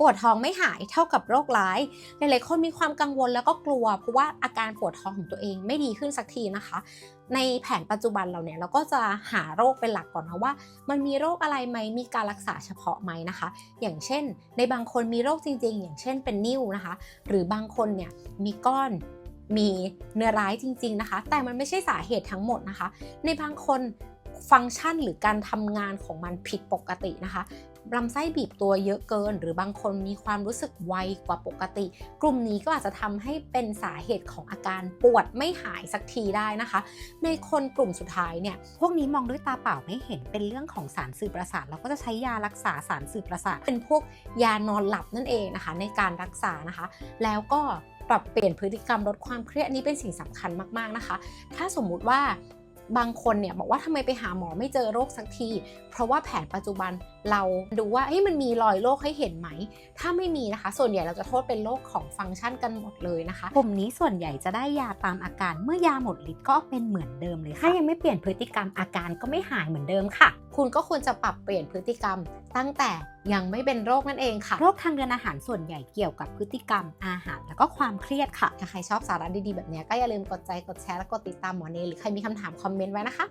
ปวดท้องไม่หายเท่ากับโรคร้าย หลายๆคนมีความกังวลแล้วก็กลัว เพราะว่าอาการปวดท้องของตัวเองไม่ดีขึ้นสักทีนะคะ ในแผนปัจจุบันเราเนี่ยเราก็จะหาโรคเป็นหลักก่อนนะว่า มันมีโรคอะไรไหมมีการรักษาเฉพาะไหมนะคะ อย่างเช่น ในบางคนมีโรคจริง ๆ อย่างเช่นเป็นนิ่วนะคะ หรือบางคนเนี่ยมีก้อนมีเนื้อร้ายจริง ๆนะคะ แต่มันไม่ใช่สาเหตุทั้งหมดนะคะ ในบางคนฟังก์ชันหรือการทำงานของมันผิดปกตินะคะ ลำไส้บีบตัวเยอะเกิน หรือบางคนมีความรู้สึกไวกว่าปกติ กลุ่มนี้ก็อาจจะทำให้เป็นสาเหตุของอาการปวดไม่หายสักทีได้นะคะ ในคนกลุ่มสุดท้ายเนี่ยพวกนี้มองด้วยตาเปล่าไม่เห็นเป็นเรื่องของสารสื่อประสาทเราก็จะใช้ยารักษาสารสื่อประสาท เป็นพวกยานอนหลับนั่นเองนะคะ ในการรักษานะคะ แล้วก็ปรับเปลี่ยนพฤติกรรมลดความเครียดนี้เป็นสิ่งสำคัญมาก ๆ นะคะ ถ้าสมมุติว่า บางคนเนี่ยบอกว่าทำไมไปหาหมอไม่เจอโรคสักที เพราะว่าแผนปัจจุบันเราดูว่าเฮ้ยมันมีรอยโรคให้เห็นไหม ถ้าไม่มีนะคะ ส่วนใหญ่เราจะโทษเป็นโรคของฟังก์ชันกันหมดเลยนะคะกลุ่มนี้ส่วนใหญ่จะได้ยาตามอาการ เมื่อยาหมดฤทธิ์ก็เป็นเหมือนเดิมเลยค่ะถ้ายังไม่เปลี่ยนพฤติกรรมอาการก็ไม่หายเหมือนเดิมค่ะ คุณก็ควรจะปรับเปลี่ยนพฤติกรรม ตั้งแต่ยังไม่เป็นโรคนั่นเองค่ะ โรคทางเดินอาหารส่วนใหญ่เกี่ยวกับพฤติกรรมอาหาร แล้วก็ความเครียดค่ะถ้าใครชอบสาระดีๆแบบนี้ก็อย่าลืมกดใจกดแชร์และกดติดตามหมอเนยหรือใครมีคำถามคอมเมนต์ไว้นะคะ